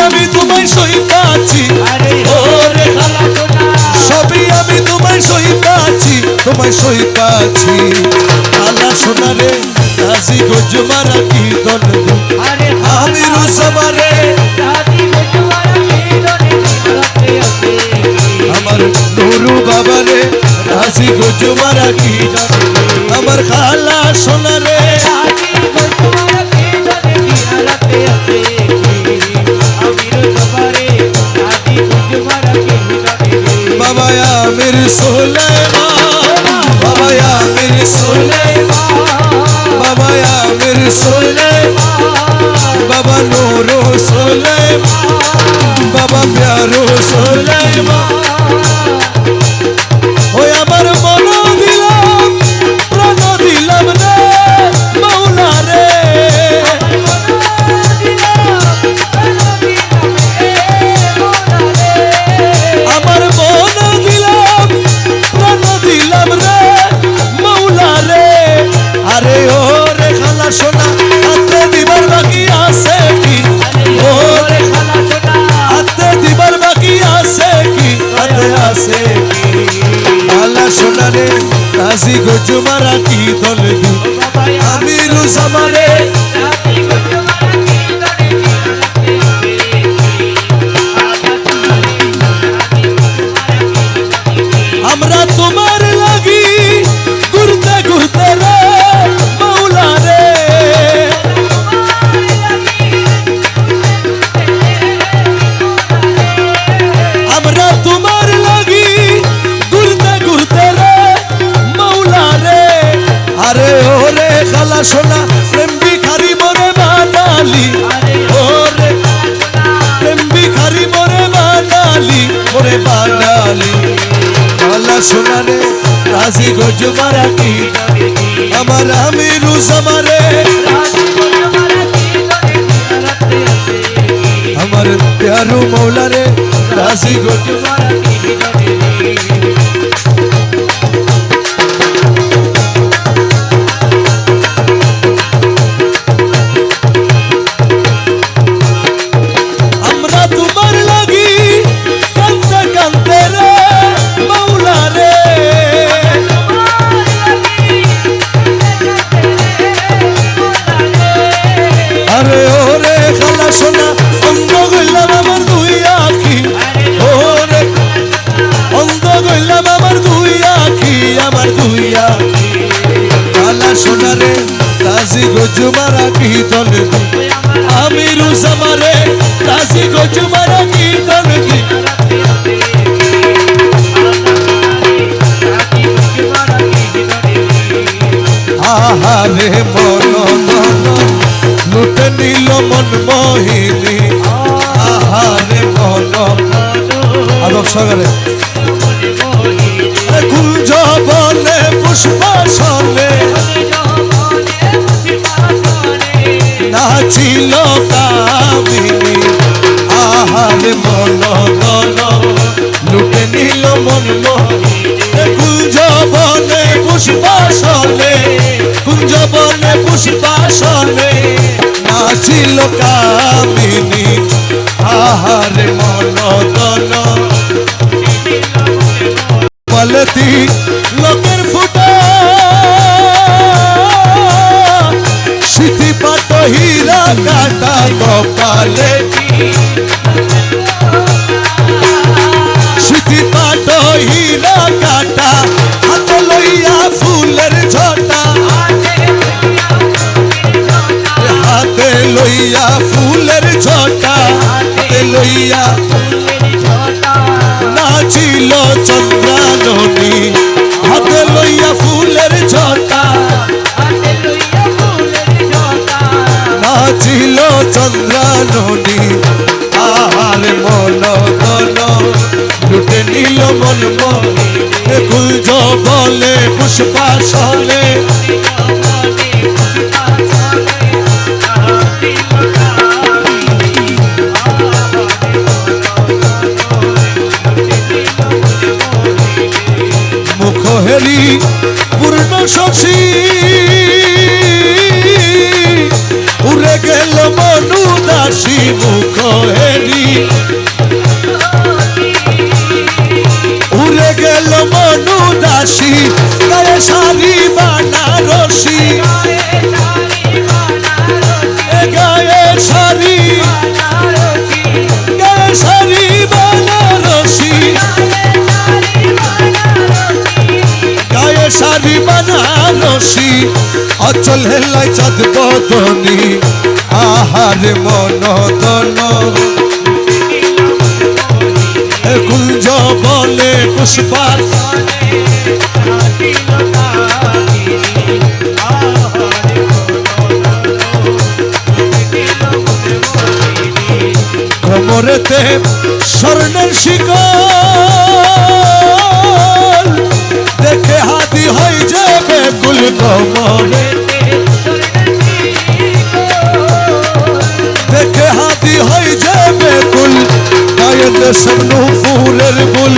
আমি তোমায় সহিত আছি। সবই আমি তোমায় সহিত আছি তোমায় সহিত আছি। আলা সোনারে রাজি গোজমারা কি দল আমি রুসমারে আমার নুরু বাবারে রাজি গোজমারা কি দল আমার খালা সোনারে রাজি বাবা আমির সোলেমা বাবা আমির সোলেমা বাবা আমির সোলেমা বাবা নুরু সোলেমা আছে। কি সোনারে কাজী রে রাজি গজু মারা কি দল আমি রুজামারে খালা সোনা রে রাজি গজ মারা কি আমার আমি রুজামারে আমার প্যারু মৌলারে রাজি রাজি মারা আমরা মোহিনী আহারে মন আদব সকালে কুঞ্জ বনে পুষ্পাসনে। নাচিল কামিনী। আহারে মন মন লুটে নিল মন মোহিনী কুঞ্জ বনে পুষ্পাসনে। কুঞ্জ বনে পুষ্পাসনে। নাচিল কামিনী আহারে মন তন পালতি লোকের ফুটা সিথি পাত হীরা কাটা কপালে। লইয়া ফুলের ঝটা লইয়া। নাচিল চন্দ্রাননী হাতে লইয়া ফুলের ঝটা। নাচিল চন্দ্রাননী আহার মন দন লুটে নিল মন কুঞ্জ বলে, পুষ্পাসনে মুখ রহেনি উড়ে গেল মনু দাসী, গায়ে শাড়ি বানারসি। গায়ে শাড়ি গায়ে শাড়ি বানারসি। গায়ে শাড়ি রশি অচল হেলাই চাঁদ বদনি, আহার মনদন কুঞ্জ বলে পুষ্পার কোমরেতে স্বর্ণের শিকড় দেখে হা কুল কোমরে দেখে হাতি হয়ে যাবে কুল গায়েতে সমনুপুরের বুল।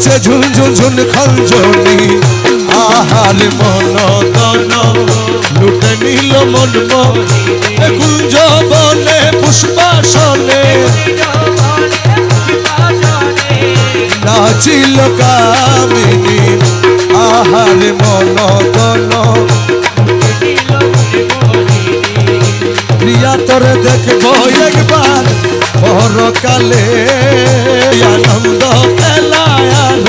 নাচে ঝুন ঝুন ঝুন। খঞ্জনি আহার মন দন লুটে নিল মন কুঞ্জ বনে পুষ্পাসনে। নাচিল কামিনী। আহার মন দন প্রিয়া তোরে দেখব একবার। পরকালে আনন্দ আলো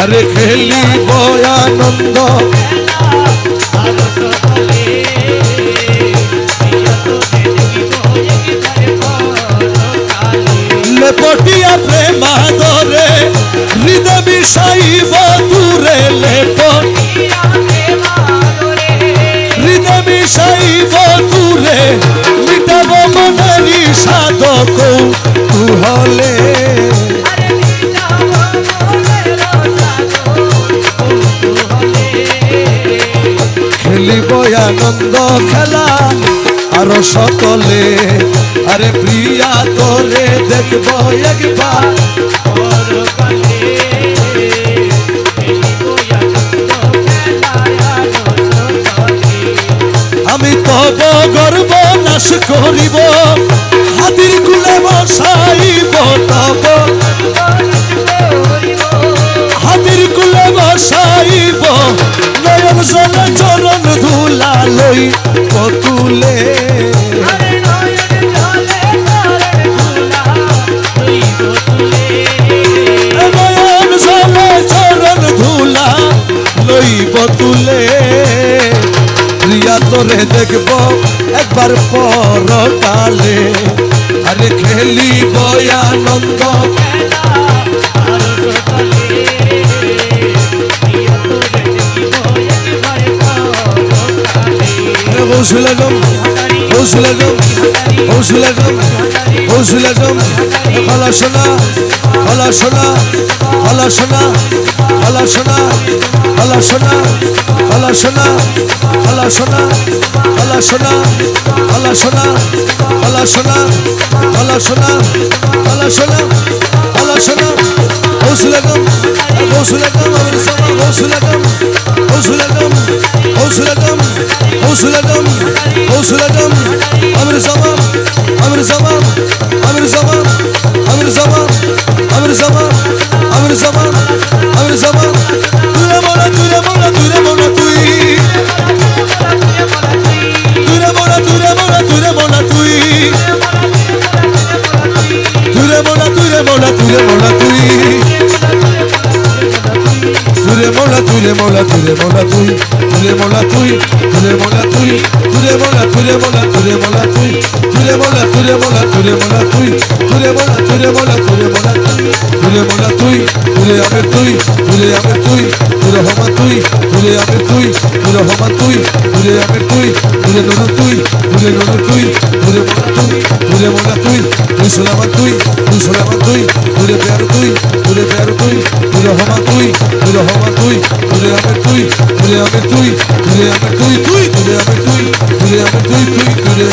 আরে খেলিব আনন্দ লেপটিয়া প্রেমা ধরে হৃদয় বিষাইব দূরে লেপট। হৃদয় বিষাইব দূরে, মিটাব মনেরই সাধক হলে আনন্দ খেলা আরও সকলে। আরে প্রিয়া, তোরে দেখব একবার। আমি তব গর্ব নাশ করিব, হাতির কুলে বসাইব তব। বসাইব। নয়ন জলে চরণ ধুলা লই পতুলে। নয়ন জলে চরণ ধুলা লই পতুলে। প্রিয়া তোরে দেখব একবার পরকালে। হৌসুলাগম হৌসুলাগম হৌসুলাগম হৌসুলাগম খালা সোনা খালা সোনা খালা সোনা খালা সোনা খালা সোনা খালা সোনা খালা সোনা حوصلكم حوصلكم أمر السماء حوصلكم حوصلكم حوصلكم حوصلكم حوصلكم أمر السماء أمر السماء أمر السماء أمر السماء أمر السماء أمر السماء أمر السماء তুই মরা তুই মরা তুই মরা তুই তুই মরা তুই মরা তুই মরা তুই তুই মরা তুই মরা তুই মোলা তুই রে মোলা তুই রে মোলা তুই তুই রে মোলা তুই তুই রে মোলা তুই তুই রে মোলা তুই রে মোলা তুই রে মোলা তুই তুই রে মোলা তুই রে মোলা তুই রে মোলা তুই তুই রে মোলা তুই রে মোলা তুই রে মোলা তুই রে মোলা তুই তুই আমি তুই তুই আমি তুই তুই হবা তুই তুই আমি তুই তুই হবা তুই তুই আমি তুই তুই নুনু তুই তুই নুনু তুই তুই মোলা তুই তুই মোলা তুই তুই সোলাবা তুই তুই সোলাবা তুই তুই প্যার তুই তুই প্যার তুই তুই হবা তুই তুই হবা তুই তুলে হবে তুই তুলে হবে তুই তুলে হবে তুই তুই তুলে হবে তুই তুলে হবে তুই তুই তুলে